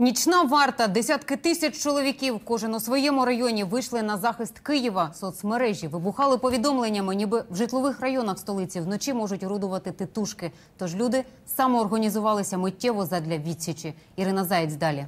Нічна варта, десятки тисяч чоловіків, кожен у своєму районі вийшли на захист Києва. Соцмережі вибухали повідомленнями, ніби в житлових районах столиці вночі можуть орудувати титушки. Тож люди самоорганізувалися миттєво задля відсічі. Ірина Заєць далі.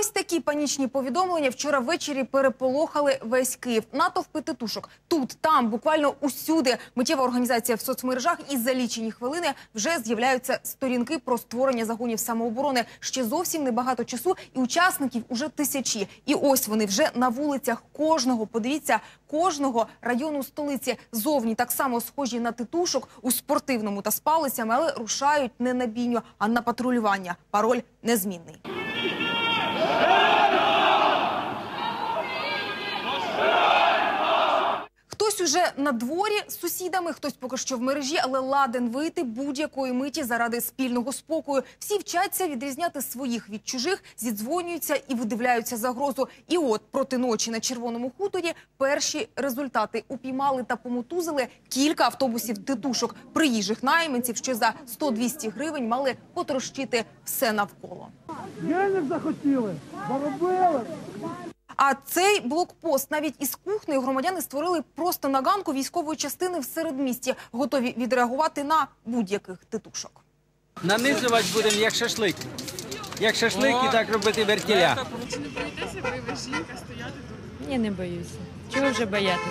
Ось такі панічні повідомлення вчора ввечері переполохали весь Київ. Натовпи титушок тут, там, буквально усюди. Миттєва організація в соцмережах і за лічені хвилини вже з'являються сторінки про створення загонів самооборони. Ще зовсім небагато часу, і учасників уже тисячі. І ось вони вже на вулицях кожного. Подивіться, кожного району столиці зовні так само схожі на титушок у спортивному та з палицями, але рушають не на бійню, а на патрулювання. Пароль незмінний. Хтось уже на дворі з сусідами, хтось поки що в мережі, але ладен вийти будь-якої миті заради спільного спокою. Всі вчаться відрізняти своїх від чужих, зідзвонюються і видивляються загрозу. І от проти ночі на червоному хуторі перші результати упіймали та помотузили кілька автобусів титушок приїжджих найманців, що за 100-200 гривень мали потрощити все навколо. Денег захотіли, заробили. А цей блокпост навіть із кухнею громадяни створили просто на ганку військової частини в середмісті, готові відреагувати на будь-яких титушок. Нанизувати будемо як шашлик. Як шашлик і так робити вертіля. Не пройдеся бойове жінка, стояти тут. Ні, не боюся. Чого вже боятися?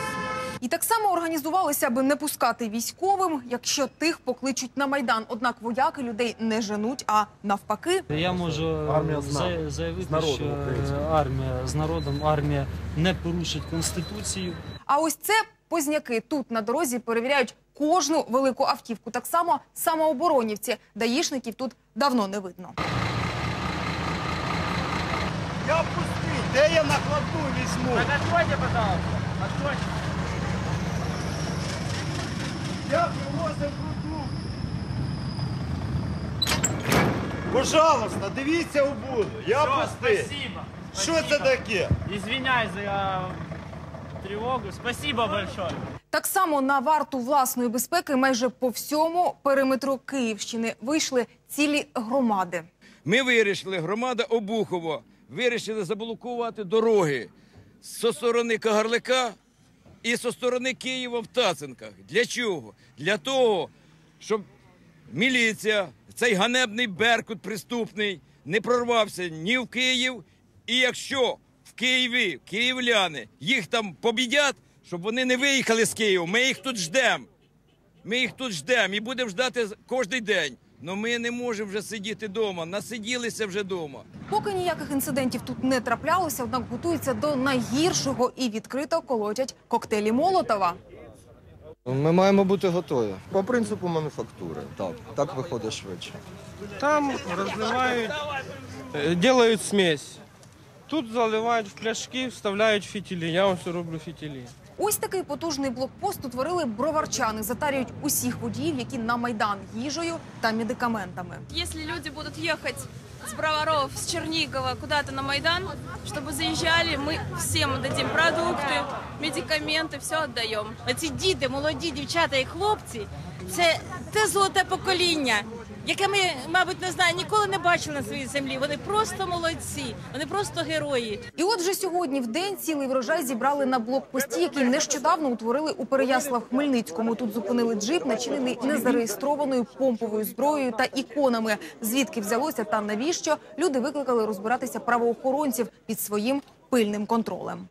І так само організувалися, аби не пускати військовим, якщо тих покличуть на майдан. Однак вояки людей не женуть, а навпаки. Я можу Армія з за- заявити, що армія з народом, армія не порушить конституцію. А ось це позняки тут на дорозі перевіряють кожну велику автівку. Так само самооборонівці. Даїшників тут давно не видно. Я пустий, де я накладу візьму? Откройте, пожалуйста. Откройте. Я привозив продукт. Пожалуйста, дивіться у буду. Я пустий. Спасибо. Що це таке? Извиняюсь за тревогу. Спасибо большое. Так само на варту власної безпеки майже по всьому периметру Київщини вийшли цілі громади. Ми вирішили, громада Обухово, вирішили заблокувати дороги зі сторони Кагарлика і зі сторони Києва в Таценках. Для чого? Для того, щоб міліція, цей ганебний беркут преступний, не прорвався ні в Київ. І якщо в Києві київляни їх там побідять, щоб вони не виїхали з Києва, ми їх тут ждемо. Ми їх тут ждемо і будемо ждати кожен день. Але ми не можемо вже сидіти вдома. Насиділися вже вдома. Поки ніяких інцидентів тут не траплялося, однак готуються до найгіршого і відкрито колотять коктейлі Молотова. Ми маємо бути готові. По принципу мануфактури. Так, так виходить швидше. Там разливают, э, делают смесь. Тут заливають в пляшки, вставляють фітілі. Я ось роблю фітілі. Ось такий потужний блокпост утворили броварчани. Затарюють усіх водіїв, які на майдан їжею та медикаментами. Если люди будут ехать с Броваров, с Чернигова куда-то на Майдан, чтобы заезжали, мы всем дадим продукты, медикаменты, все отдаем. Оці діти, молоді дівчата і хлопці це те золоте покоління, яке ми, мабуть, не знаю, ніколи не бачили на своїй землі. Вони просто молодці, вони просто герої. І от вже сьогодні в день цілий врожай зібрали на блокпості, який нещодавно утворили у Переяслав-Хмельницькому. Тут зупинили джип, начинений незареєстрованою помповою зброєю та іконами. Звідки взялося та навіщо люди викликали розбиратися правоохоронців під своїм пильним контролем.